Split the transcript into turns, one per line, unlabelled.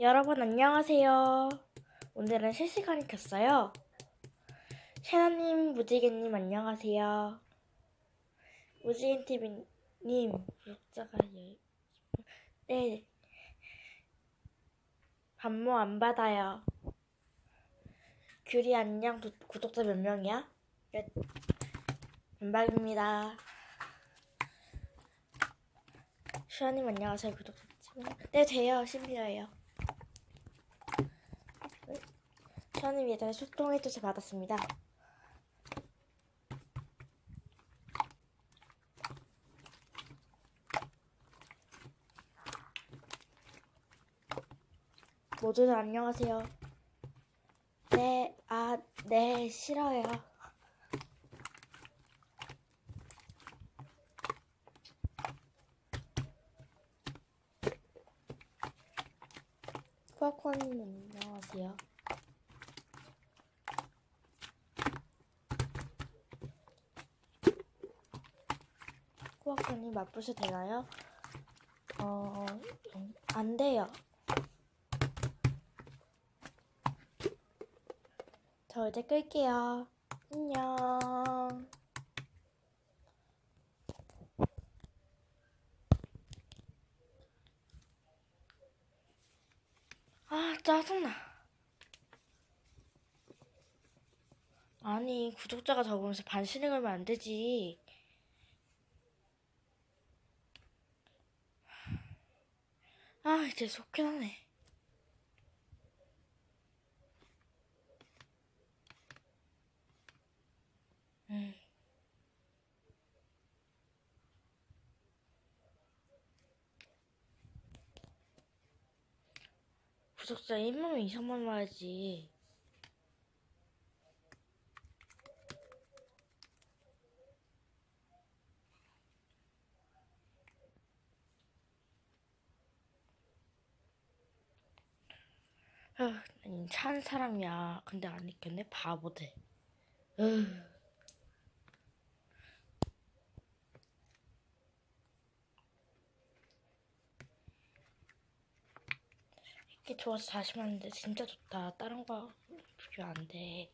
여러분 안녕하세요. 오늘은 실시간이 켰어요. 셰나님, 무지개님 안녕하세요. 무지개 TV님 구독자가 예- 네 반모 안 받아요. 귤이 안녕 도- 구독자 몇 명이야? 몇 연박입니다. 슈아님 안녕하세요 구독자 네 돼요 심리어예요. 슈아님 예전에 소통해 주셔 받았습니다. 모두들 안녕하세요. 네, 아, 네, 싫어요. 쿠아쿠아님 안녕하세요. 쿠아쿠아님 맛보셔도 되나요? 어, 음, 안 돼요. 저 이제 끌게요. 안녕. 아, 짜증나. 아니, 구독자가 적으면서 반신을 걸면 안 되지. 아, 이제 속긴 하네. 구독자 1만 이상만 말하지. 아휴, 난찬 사람이야. 근데 안 있겠네? 바보들. 으. 이렇게 좋아서 다시 봤는데 진짜 좋다. 다른 거 비교 안 돼.